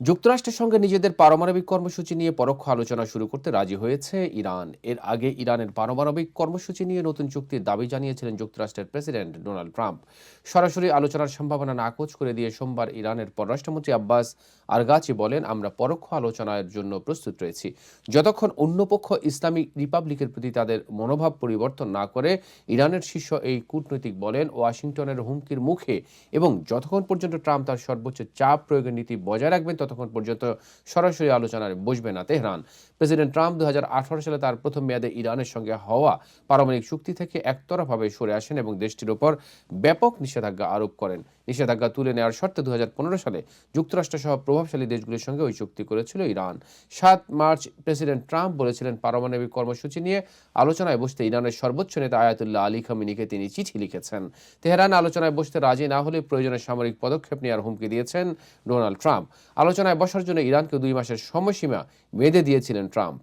যুক্তরাষ্ট্রের সঙ্গে নিজেদের পারমাণবিক কর্মসূচি নিয়ে পরোক্ষ আলোচনা শুরু করতে রাজি হয়েছে ইরান। এর আগে ইরানের পারমাণবিক কর্মসূচি নিয়ে নতুন চুক্তির দাবি জানিয়েছিলেন যুক্তরাষ্ট্রের প্রেসিডেন্ট ডোনাল্ড ট্রাম্প। সরাসরি আলোচনার সম্ভাবনা নাকচ করে দিয়ে সোমবার ইরানের পররাষ্ট্রমন্ত্রী আব্বাস আরগাচি বলেন, আমরা পরোক্ষ আলোচনার জন্য প্রস্তুত রয়েছি। যতক্ষণ অন্য পক্ষ ইসলামিক রিপাবলিকের প্রতি তাদের মনোভাব পরিবর্তন না করে, ইরানের শীর্ষ এই কূটনৈতিক বলেন, ওয়াশিংটনের হুমকির মুখে এবং যতক্ষণ পর্যন্ত ট্রাম্প তার সর্বোচ্চ চাপ প্রয়োগের নীতি বজায় রাখবেন ততক্ষণ পর্যন্ত সরাসরি আলোচনায় বসবে না তেহরান। প্রেসিডেন্ট ট্রাম্প দু সালে তার প্রথম মেয়াদে ইরানের সঙ্গে হওয়া পারমাণবিক চুক্তি থেকে একতরফাভাবে সরে আসেন এবং দেশটির ওপর ব্যাপক নিষেধাজ্ঞা আরোপ করেন। নিষেধাজ্ঞা তুলে নেওয়ার শর্তে দু সালে যুক্তরাষ্ট্র সহ প্রভাবশালী দেশগুলির সঙ্গে ওই চুক্তি করেছিল ইরান। সাত মার্চ প্রেসিডেন্ট ট্রাম্প বলেছিলেন, পারমাণবিক কর্মসূচি নিয়ে আলোচনায় বসতে ইরানের সর্বোচ্চ নেতা আয়াতুল্লাহ আলী খামিনিকে তিনি চিঠি লিখেছেন। তেহরান আলোচনায় বসতে রাজি না হলে প্রয়োজনে সামরিক পদক্ষেপ নেওয়ার হুমকি দিয়েছেন ডোনাল্ড ট্রাম্প। আলোচনায় বসার জন্য ইরানকে দুই মাসের সময়সীমা বেঁধে দিয়েছিলেন ট্রাম্প।